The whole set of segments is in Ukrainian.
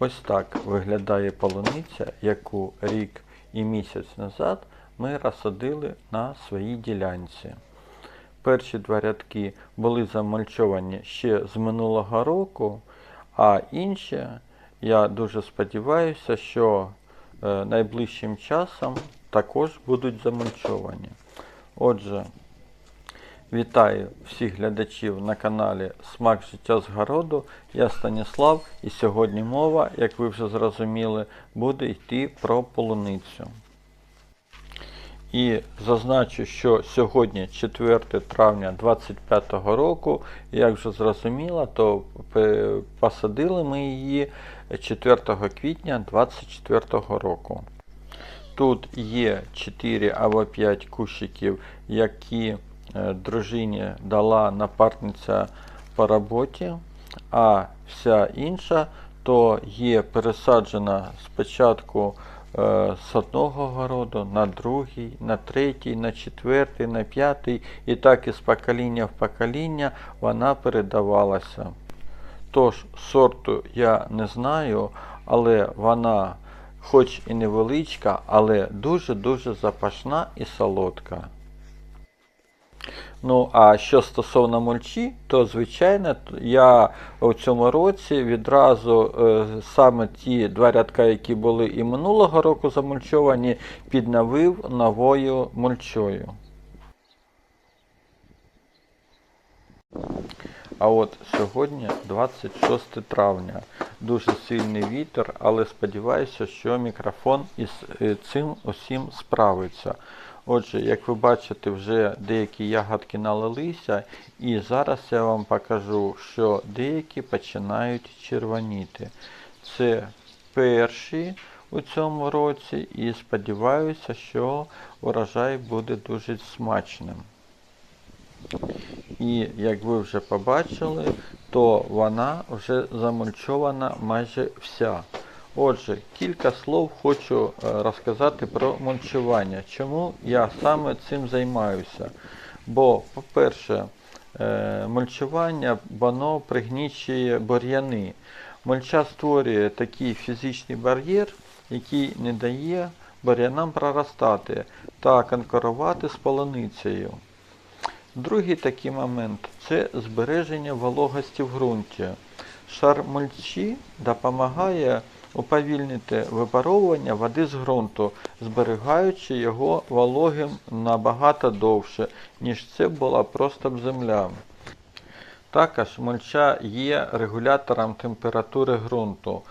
Ось так виглядає полуниця, яку рік і місяць назад ми розсадили на своїй ділянці. Перші два рядки були замульчовані ще з минулого року, а інші, я дуже сподіваюся, що е, найближчим часом також будуть замульчовані. Отже, Вітаю всіх глядачів на каналі Смак життя з городу. Я Станіслав і сьогодні мова, як ви вже зрозуміли, буде йти про полуницю. І зазначу, що сьогодні 4 травня 2025 року, як вже зрозуміло, то посадили ми її 4 квітня 2024 року. Тут є 4 або 5 кущиків, які дружині дала напарниця по роботі, а вся інша то є пересаджена спочатку е, з одного городу на другий, на третій, на четвертий, на п'ятий, і так із покоління в покоління вона передавалася. Тож сорту я не знаю, але вона хоч і невеличка, але дуже-дуже запашна і солодка. Ну, а що стосовно мульчі, то звичайно я у цьому році відразу е, саме ті два рядка, які були і минулого року замульчовані, підновив новою мульчою. А от сьогодні 26 травня. Дуже сильний вітер, але сподіваюся, що мікрофон із е, цим усім справиться. Отже, як ви бачите, вже деякі ягодки налилися, і зараз я вам покажу, що деякі починають червоніти. Це перші у цьому році, і сподіваюся, що урожай буде дуже смачним. І як ви вже побачили, то вона вже замульчована майже вся. Отже, кілька слов хочу е, розказати про мульчування. Чому я саме цим займаюся? Бо, по-перше, е, мульчування воно пригнічує бур'яни. Мульча створює такий фізичний бар'єр, який не дає бур'янам проростати та конкурувати з полуницею. Другий такий момент це збереження вологості в ґрунті. Шар мульчі допомагає уповільнити випаровування води з ґрунту, зберігаючи його вологим набагато довше, ніж це була просто б земля. Також мульча є регулятором температури ґрунту,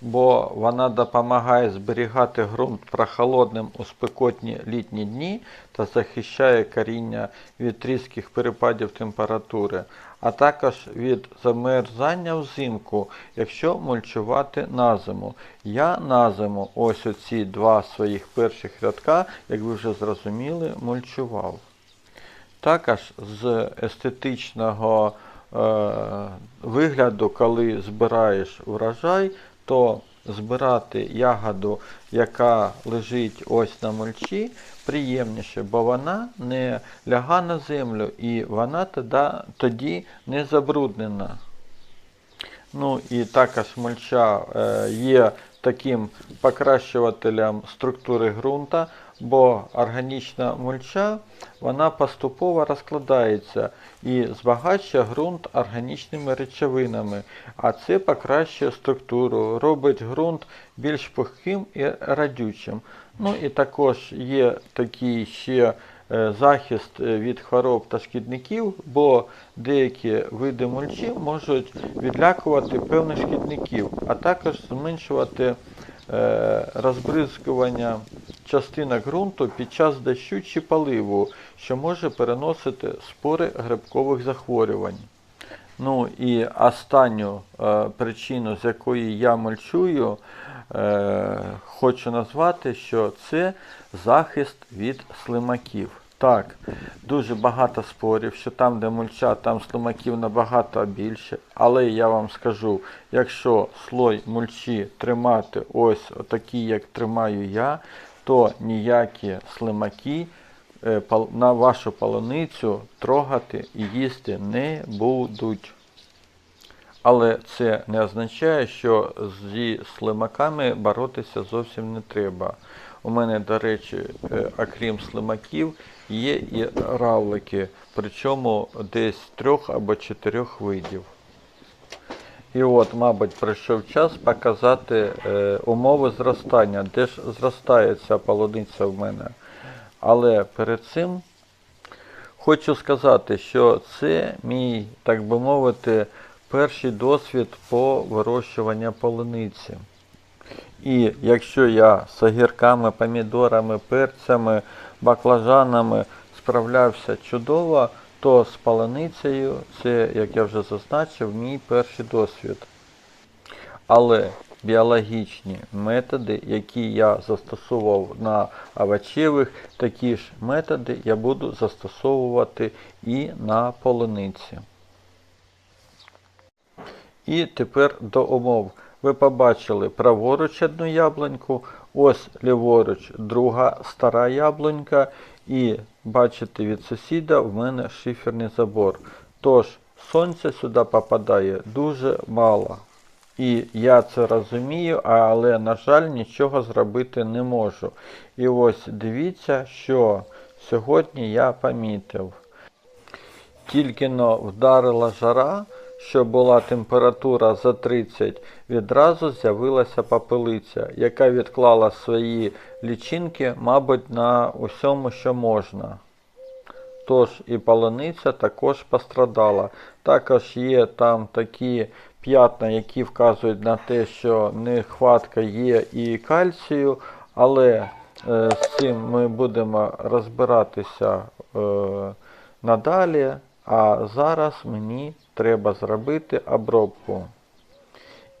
бо вона допомагає зберігати ґрунт прохолодним у спекотні літні дні та захищає коріння від різких перепадів температури, а також від замерзання взимку, якщо мульчувати на зиму. Я на зиму ось оці два своїх перших рядка, як ви вже зрозуміли, мульчував. Також з естетичного е, вигляду, коли збираєш урожай, то збирати ягоду, яка лежить ось на мульчі, приємніше, бо вона не ляга на землю і вона тоді, не забруднена. Ну і також мульча е, є таким покращувателем структури ґрунта, бо органічна мульча вона поступово розкладається і збагачує ґрунт органічними речовинами, а це покращує структуру, робить ґрунт більш пухким і радючим. Ну і також є такий ще е, захист е, від хвороб та шкідників, бо деякі види мульчі можуть відлякувати певних шкідників, а також зменшувати е, розбризкування частинок ґрунту під час дощу чи поливу, що може переносити спори грибкових захворювань. Ну і останню е, причину, з якої я мульчую, е, хочу назвати, що це захист від слимаків. Так, дуже багато спорів, що там, де мульча, там слимаків набагато більше. Але я вам скажу, якщо слой мульчі тримати ось отакий, як тримаю я, то ніякі слимаки е, на вашу полуницю трогати і їсти не будуть. Але це не означає, що зі слимаками боротися зовсім не треба. У мене, до речі, е, окрім слимаків, є і равлики, причому десь трьох або чотирьох видів. І от, мабуть, прийшов час показати е, умови зростання, де ж зростає ця полуниця в мене. Але перед цим хочу сказати, що це мій, так би мовити, перший досвід по вирощуванню полуниці. І якщо я з огірками, помідорами, перцями, баклажанами справлявся чудово, то з полуницею це, як я вже зазначив, мій перший досвід. Але біологічні методи, які я застосовував на овочевих, такі ж методи я буду застосовувати і на полуниці. І тепер до умов. Ви побачили праворуч одну яблуньку, ось ліворуч друга стара яблунька, і бачите від сусіда в мене шиферний забор. Тож сонця сюди попадає дуже мало. І я це розумію, але, на жаль, нічого зробити не можу. І ось дивіться, що сьогодні я помітив. Тільки но вдарила жара, що була температура за 30, відразу з'явилася попелиця, яка відклала свої лічинки, мабуть, на усьому, що можна. Тож і полуниця також пострадала. Також є там такі п'ятна, які вказують на те, що нехватка є і кальцію, але е, з цим ми будемо розбиратися е, надалі. А зараз мені треба зробити обробку.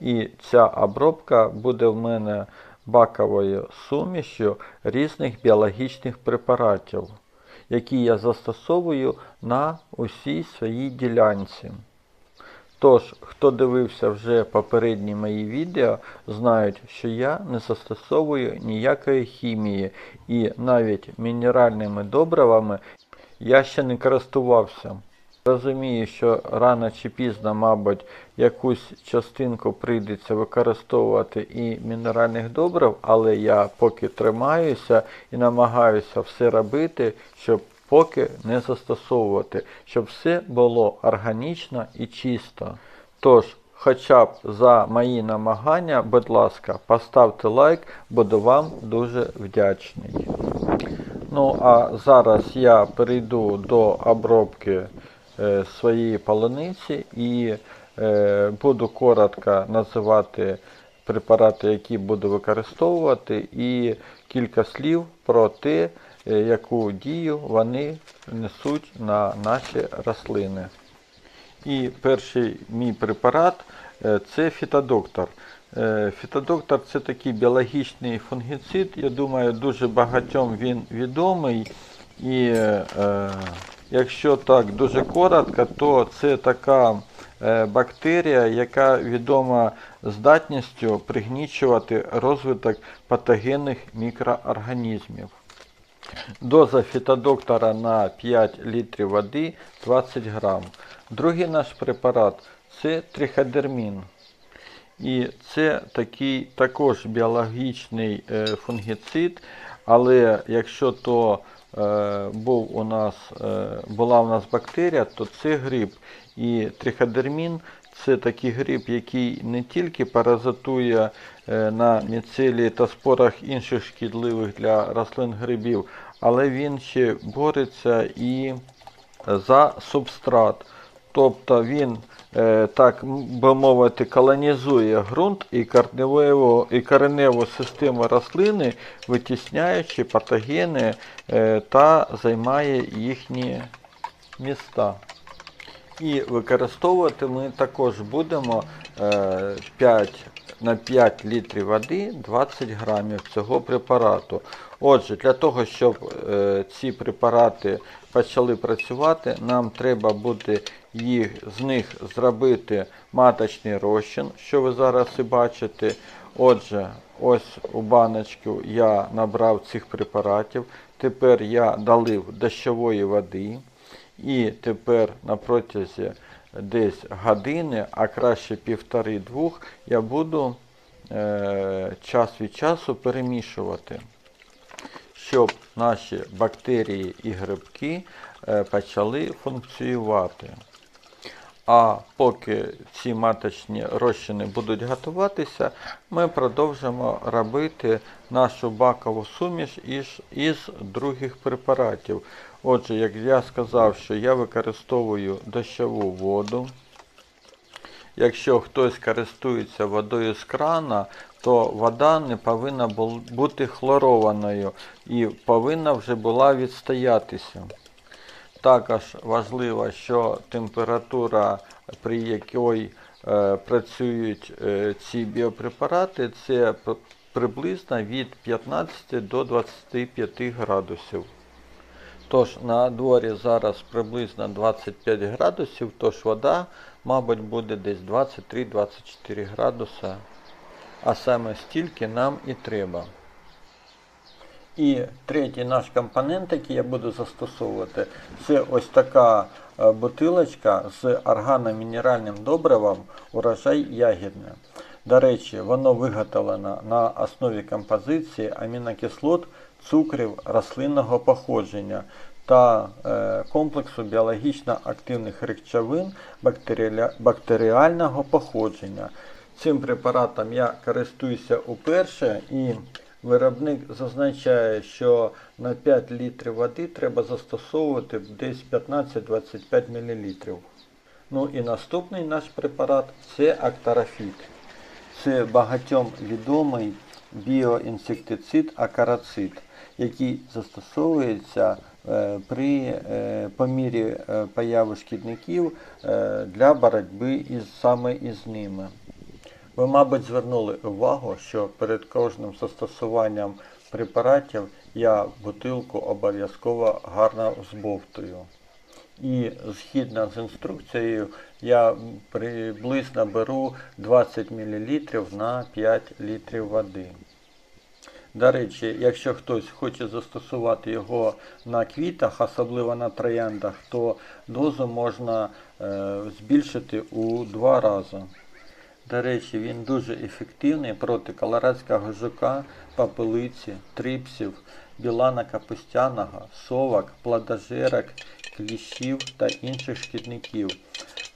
І ця обробка буде в мене баковою сумішю різних біологічних препаратів, які я застосовую на усій своїй ділянці. Тож, хто дивився вже попередні мої відео, знають, що я не застосовую ніякої хімії і навіть мінеральними добривами я ще не користувався. Розумію, що рано чи пізно, мабуть, якусь частинку прийдеться використовувати і мінеральних добрив, але я поки тримаюся і намагаюся все робити, щоб поки не застосовувати, щоб все було органічно і чисто. Тож, хоча б за мої намагання, будь ласка, поставте лайк, буду вам дуже вдячний. Ну, а зараз я перейду до обробки своєї полуниці і е, буду коротко називати препарати, які буду використовувати, і кілька слів про те, е, яку дію вони несуть на наші рослини. І перший мій препарат е, це фітодоктор. Е, Фітодоктор це такий біологічний фунгіцид. Я думаю, дуже багатьом він відомий. І е, якщо так дуже коротко, то це така е, бактерія, яка відома здатністю пригнічувати розвиток патогенних мікроорганізмів. Доза фітодоктора на 5 літрів води 20 грам. Другий наш препарат це триходермін. І це такий також біологічний е, фунгіцид, але якщо то був у нас, е, була у нас бактерія, то це гриб. І триходермін це такий гриб, який не тільки паразитує е, на міцелії та спорах інших шкідливих для рослин грибів, але він ще бореться і за субстрат. Тобто він, е, так би мовити, колонізує ґрунт і корневу, і кореневу систему рослини, витісняючи патогени е, та займає їхні міста. І використовувати ми також будемо е, 5 на 5 літрів води 20 грамів цього препарату. Отже, для того, щоб е, ці препарати почали працювати, нам треба буде їх, з них зробити маточний розчин, що ви зараз і бачите. Отже, ось у баночку я набрав цих препаратів. Тепер я долив дощової води. І тепер на протязі десь години, а краще півтори-двох, я буду е, час від часу перемішувати, щоб наші бактерії і грибки е, почали функціювати. А поки ці маточні розчини будуть готуватися, ми продовжимо робити нашу бакову суміш із, із других препаратів. Отже, як я сказав, що я використовую дощову воду. Якщо хтось користується водою з крана, то вода не повинна бути хлорованою і повинна вже була відстоятися. Також важливо, що температура, при якій е, працюють е, ці біопрепарати, це приблизно від 15 до 25 градусів. Тож на дворі зараз приблизно 25 градусів, тож вода, мабуть, буде десь 23-24 градуса. А саме стільки нам і треба. І третій наш компонент, який я буду застосовувати, це ось така е, бутилочка з органомінеральним добривом урожай ягідне. До речі, воно виготовлено на основі композиції амінокислот цукрів рослинного походження та е, комплексу біологічно активних речовин бактеріального походження. Цим препаратом я користуюся уперше і виробник зазначає, що на 5 літрів води треба застосовувати десь 15-25 мл. Ну і наступний наш препарат це актарафіт. Це багатьом відомий біоінсектицид акарацид, який застосовується при е, по мірі е, появи шкідників е, для боротьби із саме із ними. Ви, мабуть, звернули увагу, що перед кожним застосуванням препаратів я бутилку обов'язково гарно збовтую. І згідно з інструкцією, я приблизно беру 20 мл на 5 літрів води. До речі, якщо хтось хоче застосувати його на квітах, особливо на трояндах, то дозу можна е, збільшити у два рази. До речі, він дуже ефективний проти колорадського жука, папелиці, трипсів, білана капустяного, совок, плодожерок, кліщів та інших шкідників.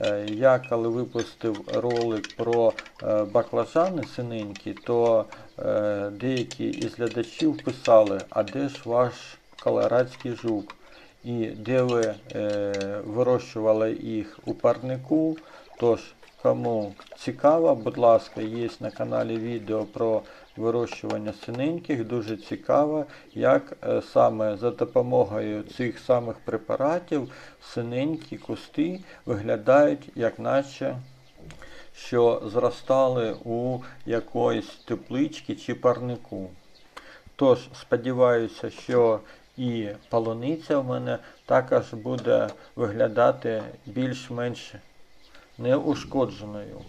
Е, Я коли випустив ролик про е, баклажани синенькі, то е, деякі із глядачів писали, а де ж ваш колорадський жук? І де ви вирощували їх у парнику, тож Кому цікаво, будь ласка, є на каналі відео про вирощування синеньких. Дуже цікаво, як е, саме за допомогою цих самих препаратів синенькі кусти виглядають, як наче що зростали у якоїсь тепличці чи парнику. Тож, сподіваюся, що і полуниця в мене також буде виглядати більш-менш неушкодженою.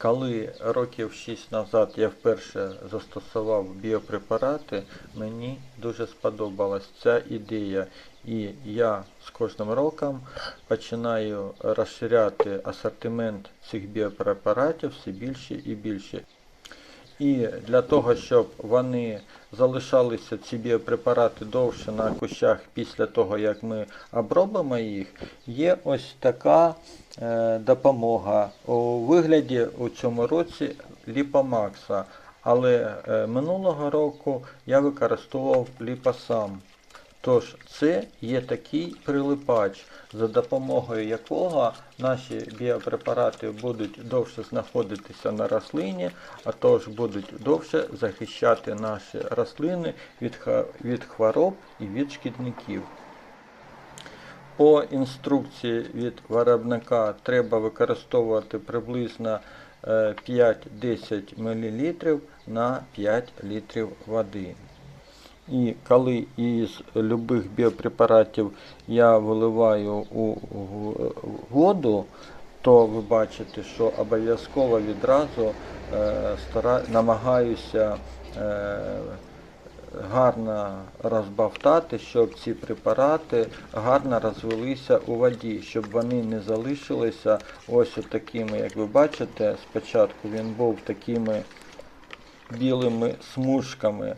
Коли років 6 назад я вперше застосував біопрепарати, мені дуже сподобалась ця ідея. І я з кожним роком починаю розширяти асортимент цих біопрепаратів все більше і більше. І для того, щоб вони залишалися ці біопрепарати довше на кущах після того, як ми обробимо їх, є ось така е, допомога у вигляді у цьому році ліпомакса. Але е, минулого року я використовував ліпосам. Тож це є такий прилипач, за допомогою якого наші біопрепарати будуть довше знаходитися на рослині, а тож будуть довше захищати наші рослини від, хвороб і від шкідників. По інструкції від виробника треба використовувати приблизно е, 5-10 мл на 5 літрів води. І коли із любих біопрепаратів я виливаю у воду, то ви бачите, що обов'язково відразу е, стара, намагаюся е, гарно розбавтати, щоб ці препарати гарно розвелися у воді, щоб вони не залишилися ось такими, як ви бачите, спочатку він був такими білими смужками.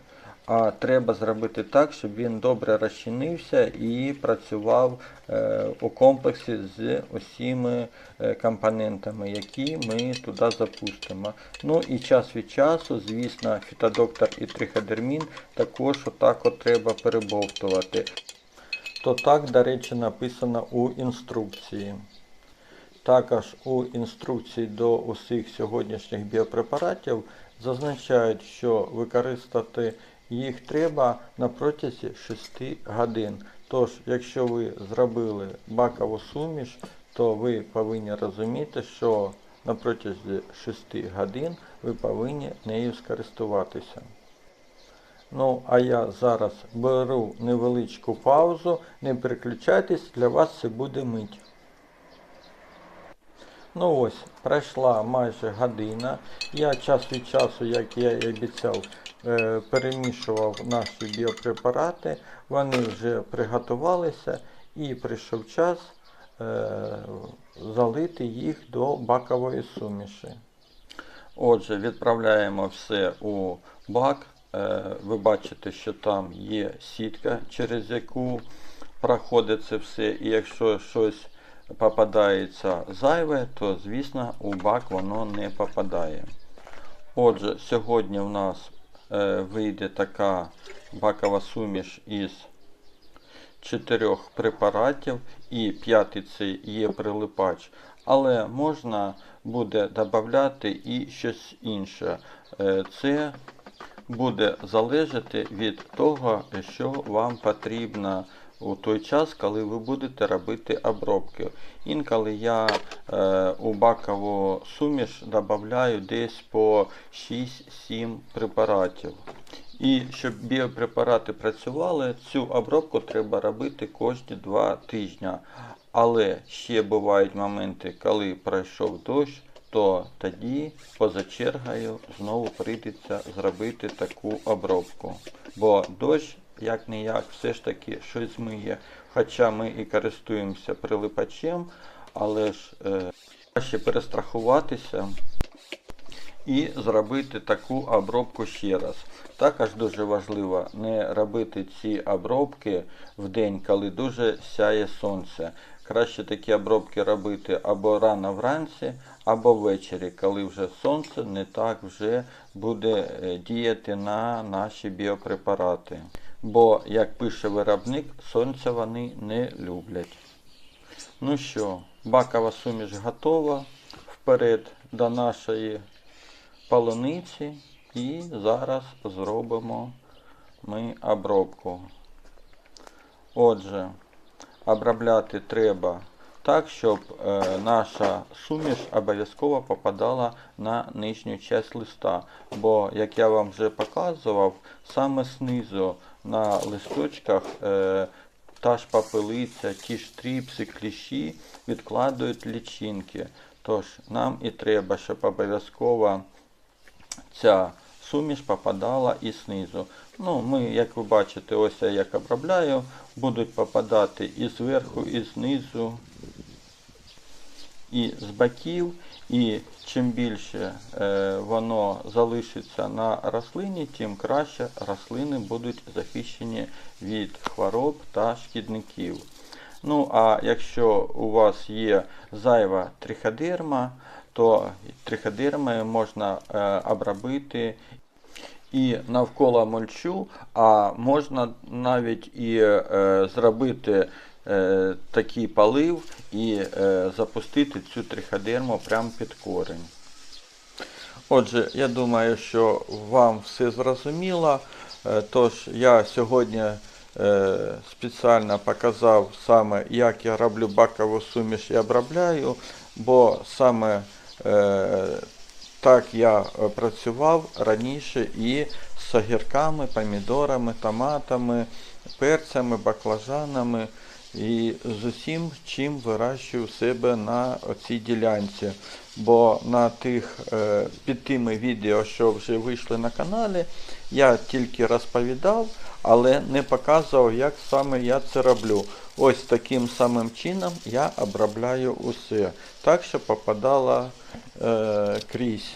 А треба зробити так, щоб він добре розчинився і працював е, у комплексі з усіма е, компонентами, які ми туди запустимо. Ну і час від часу, звісно, фітодоктор і триходермін також отак от треба перебовтувати. То так, до речі, написано у інструкції. Також у інструкції до усіх сьогоднішніх біопрепаратів зазначають, що використати їх треба на протязі 6 годин. Тож, якщо ви зробили бакову суміш, то ви повинні розуміти, що на протязі 6 годин ви повинні нею скористуватися. Ну, а я зараз беру невеличку паузу, не переключайтесь, для вас це буде мить. Ну ось, пройшла майже година. Я час від часу, як я і обіцяв, перемішував наші біопрепарати. Вони вже приготувалися і прийшов час е, залити їх до бакової суміші. Отже, відправляємо все у бак. Е, Ви бачите, що там є сітка, через яку проходить це все. І якщо щось попадається зайве, то звісно у бак воно не попадає. Отже, сьогодні в нас е, вийде така бакова суміш із чотирьох препаратів і п'ятий це є прилипач. Але можна буде додати і щось інше. Е, Це буде залежати від того, що вам потрібно у той час, коли ви будете робити обробки. Інколи я е, у бакову суміш додаю десь по 6-7 препаратів. І щоб біопрепарати працювали, цю обробку треба робити кожні 2 тижні. Але ще бувають моменти, коли пройшов дощ, то тоді поза чергою знову прийдеться зробити таку обробку. Бо дощ, як не як, все ж таки щось змиє. Хоча ми і користуємося прилипачем, але ж е, краще перестрахуватися і зробити таку обробку ще раз. Також дуже важливо не робити ці обробки в день, коли дуже сяє сонце. Краще такі обробки робити або рано вранці, або ввечері, коли вже сонце не так вже буде е, діяти на наші біопрепарати. Бо, як пише виробник, сонця вони не люблять. Ну що, бакова суміш готова. Вперед до нашої полуниці і зараз зробимо ми обробку. Отже, обробляти треба так, щоб е, наша суміш обов'язково попадала на нижню часть листа. Бо, як я вам вже показував, саме знизу на листочках е, та ж папелиця, ті ж тріпси, кліщі відкладують лічинки. Тож нам і треба, щоб обов'язково ця суміш попадала і знизу. Ну, ми, як ви бачите, ось я як обробляю, будуть попадати і зверху, і знизу, і з боків. І чим більше е, воно залишиться на рослині, тим краще рослини будуть захищені від хвороб та шкідників. Ну, а якщо у вас є зайва триходерма, то триходермою можна е, обробити і навколо мульчу, а можна навіть і е, зробити е, такий полив і е, запустити цю триходерму прямо під корень. Отже, я думаю, що вам все зрозуміло. Е, Тож я сьогодні е, спеціально показав саме, як я роблю бакову суміш і обробляю, бо саме так я працював раніше і з огірками, помідорами, томатами, перцями, баклажанами. І з усім, чим вирощую себе на цій ділянці. Бо на тих е, під тими відео, що вже вийшли на каналі, я тільки розповідав, але не показував, як саме я це роблю. Ось таким самим чином я обробляю усе. Так, що попадало е, крізь.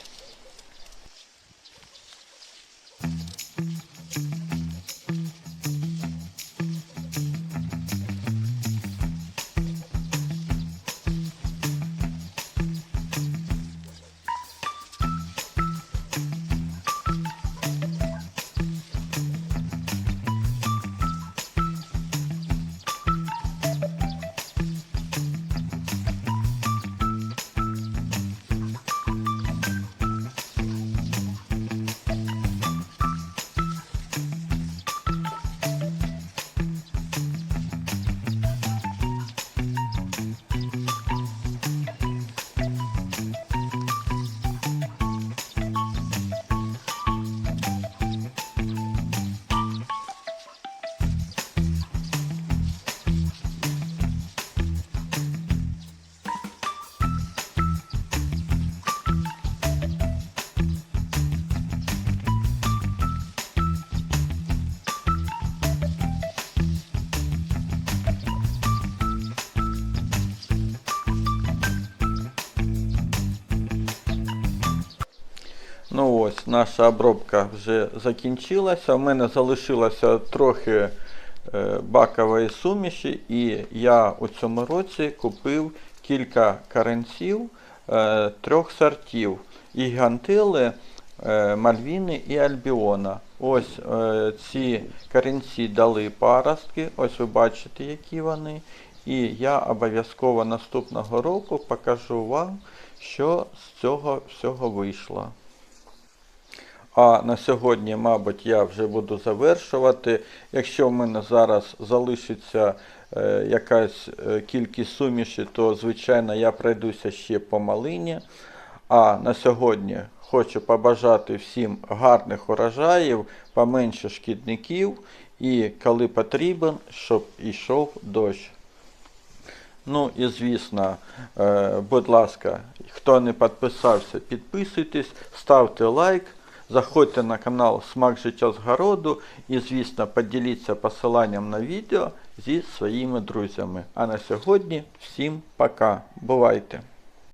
Ну ось, наша обробка вже закінчилася. У мене залишилося трохи е, бакової суміші, і я у цьому році купив кілька каренців е, трьох сортів. Гігантили, е, Мальвіни і Альбіона. Ось ці корінці дали паростки, ось ви бачите, які вони. І я обов'язково наступного року покажу вам, що з цього всього вийшло. А на сьогодні, мабуть, я вже буду завершувати. Якщо в мене зараз залишиться е, якась е, кількість суміші, то звичайно я пройдуся ще по малині. А на сьогодні хочу побажати всім гарних урожаїв, поменше шкідників і коли потрібен, щоб йшов дощ. Ну і звісно, е, будь ласка, хто не підписався, підписуйтесь, ставте лайк, заходьте на канал Смак життя з городу і, звісно, поділіться посиланням на відео зі своїми друзями. А на сьогодні всім пока. Бувайте!